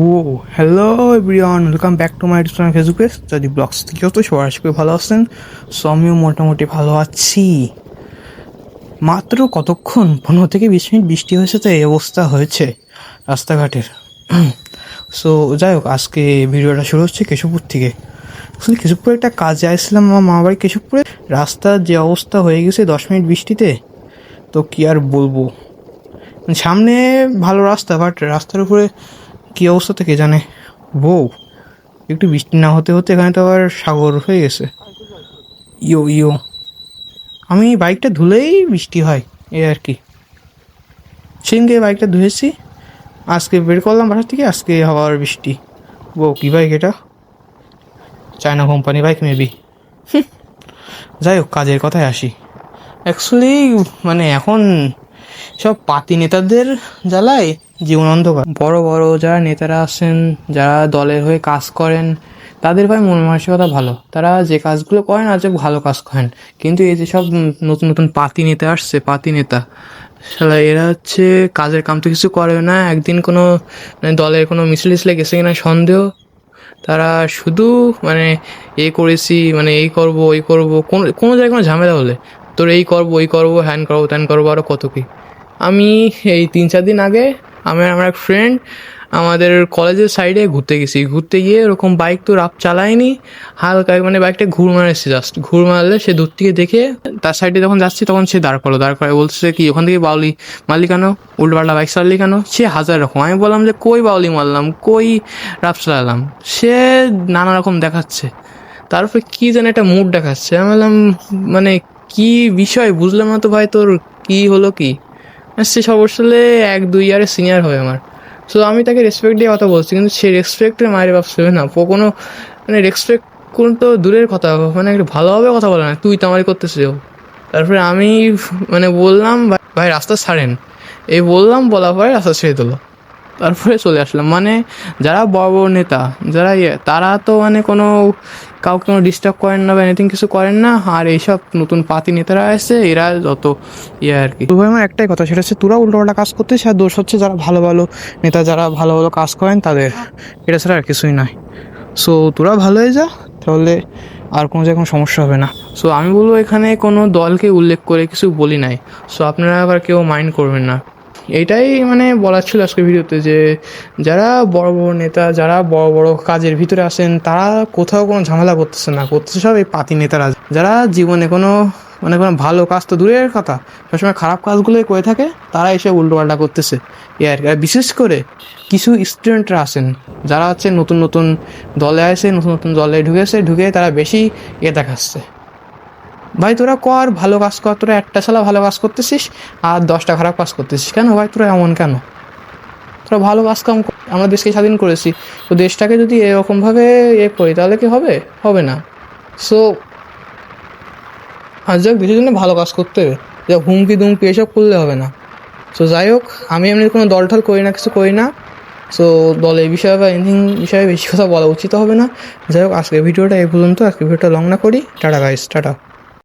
O hello everyone welcome back to my Facebook যদি blogs থেকেও তো সবাই আশা করি ভালো আছেন সো আমিও মোটামুটি ভালো আছি। মাত্র কতক্ষণ? পনেরো থেকে বিশ মিনিট বৃষ্টি হয়েছে তো, এই অবস্থা হয়েছে রাস্তাঘাটের। সো যাই হোক, আজকে ভিডিওটা শুরু হচ্ছে কেশবপুর থেকে। আসলে কেশবপুরে একটা কাজে আসছিলাম আমার মা বাড়ি কেশবপুরে। রাস্তার যে অবস্থা হয়ে গেছে দশ মিনিট বৃষ্টিতে, তো কি আর বলব? সামনে ভালো রাস্তা বাট রাস্তার উপরে কী অবস্থা থেকে জানে? বউ, একটু বৃষ্টি না হতে হতে এখানে তো আবার সাগর হয়ে গেছে। ইয়ো ইয়ো। আমি বাইকটা ধুলেই বৃষ্টি হয় এই আর কি। সেদিনকে বাইকটা ধুয়েছি, আজকে বের করলাম বাসার থেকে, আজকে হওয়ার বৃষ্টি। বউ, কী বাইক এটা? China company bike, maybe. যাই হোক, কাজের কথায় আসি। অ্যাকচুয়ালি মানে এখন সব পাতি নেতাদের জ্বালায় জীবন অন্ধকার বড় বড় যারা নেতারা আসেন, যারা দলের হয়ে কাজ করেন, তাদের ভাই মন মানসিকতা ভালো। তারা যে কাজগুলো করেন আজ ভালো কাজ করেন। কিন্তু এই যে সব নতুন নতুন পাতি নেতা আসছে, পাতি নেতা, শালা এরা হচ্ছে কাজের কাম তো কিছু করে না, একদিন কোনো মানে দলের কোনো মিছিল টিসলে গেছে কিনা সন্দেহ। তারা শুধু মানে এ করেছি মানে এই করব, ওই করব, কোনো কোনো জায়গায় কোনো ঝামেলা হলে, তোর এই করব, ওই করব, হ্যান করব, ত্যান করব আরও কত কি। আমি এই তিন চার দিন আগে আমি আমার এক ফ্রেন্ড আমাদের কলেজের সাইডে ঘুরতে গেছি। ঘুরতে গিয়ে ওরকম বাইক তো রাপ চালায়নি, হালকা মানে বাইকটা ঘুর মারেছে জাস্ট ঘুর মারলে সে দূর থেকে দেখে তার সাইডে যখন যাচ্ছি তখন সে দাঁড় করল। দাঁড় করে বলছে কি, ওখান থেকে বাউলি মারলি কেন? উল্টোপাল্টা বাইক চালালি কেন? সে হাজার রকম। আমি বললাম যে, কই বাউলি মারলাম? কই রাপ চালালাম? সে নানা রকম দেখাচ্ছে। তারপরে কি যেন একটা মুড দেখাচ্ছে। আমি বললাম মানে কি বিষয়? বুঝলাম না তো ভাই, তোর কি হলো কি? সে সব সবসলে এক, দুই ইয়ারের সিনিয়র হয় আমার। সো আমি তাকে রেসপেক্ট দিয়ে কথা বলছি, কিন্তু সে রেসপেক্টের মায়ের বাপ ভাবছে না। ও কোনো মানে রেসপেক্ট কোন তো দূরের কথা মানে একটু ভালোভাবে কথা বলে না। তুই তো আমারই করতেছিস তারপরে আমি মানে বললাম, ভাই- ভাই রাস্তা ছাড়েন। এই বললাম বলা পরে রাস্তা ছেড়ে দিলো। তারপরে চলে আসলাম। মানে যারা বড় বড় নেতা যারা ইয়ে তারা তো মানে কোনো কাউকে কোনো ডিস্টার্ব করেন না বা এনিথিং কিছু করেন না। আর এইসব নতুন পাতি নেতারা আছে এরা যত ইয়ে আর কি। তো ভাই আমার একটাই কথা সেটা হচ্ছে তোরা উল্টোপাল্টা কাজ করতে আর দোষ হচ্ছে যারা ভালো ভালো নেতা যারা ভালো ভালো কাজ করেন তাদের। এটা ছাড়া আর কিছুই নয়। সো তোরা ভালো হয়ে যা তাহলে আর কোনো জায়গায় কোনো সমস্যা হবে না। সো আমি বলব এখানে কোনো দলকে উল্লেখ করে কিছু বলি নাই। সো আপনারা আবার কেউ মাইন্ড করবেন না। এইটাই মানে বলার ছিল আজকের ভিডিওতে যে যারা বড় বড় নেতা, যারা বড় বড় কাজের ভিতরে আসেন, তারা কোথাও কোনো ঝামেলা করতেছে না, করতেছে সব এই পাতি নেতারা। যারা জীবনে কোনো মানে কোনো ভালো কাজ তো দূরের কথা, সবসময় খারাপ কাজগুলোই করে থাকে, তারা এসে উল্টোপাল্টা করতেছে। এ। আর বিশেষ করে কিছু স্টুডেন্টরা আছেন, যারা হচ্ছে নতুন নতুন দলে আসে, নতুন নতুন দলে ঢুকেছে ঢুকে তারা বেশি এ দেখাচ্ছে। ভাই, তোরা কর, ভালো কাজ কর, তোরা একটা সালা ভালো কাজ করতেছিস আর দশটা খারাপ কাজ করতেছিস। কেন ভাই, তোরা এমন কেন? তোরা ভালো কাজ কাম। আমরা দেশকে স্বাধীন করেছি। তো দেশটাকে যদি এরকমভাবে এ করি, তাহলে কি হবে? হবে না। সো আজ যাক দেশের জন্য ভালো কাজ করতে হবে। যা হুমকি দুমকি এসব করলে হবে না। সো যাই হোক, আমি এমনি কোনো দল টল করি না, কিছু করি না। সো দলের বিষয়ে বা এনিথিং বিষয়ে বেশি কথা বলা উচিত হবে না। যাই হোক আজকে ভিডিওটা এই পর্যন্ত। আজকে ভিডিওটা লং না করি। Ta-ta guys ta-ta.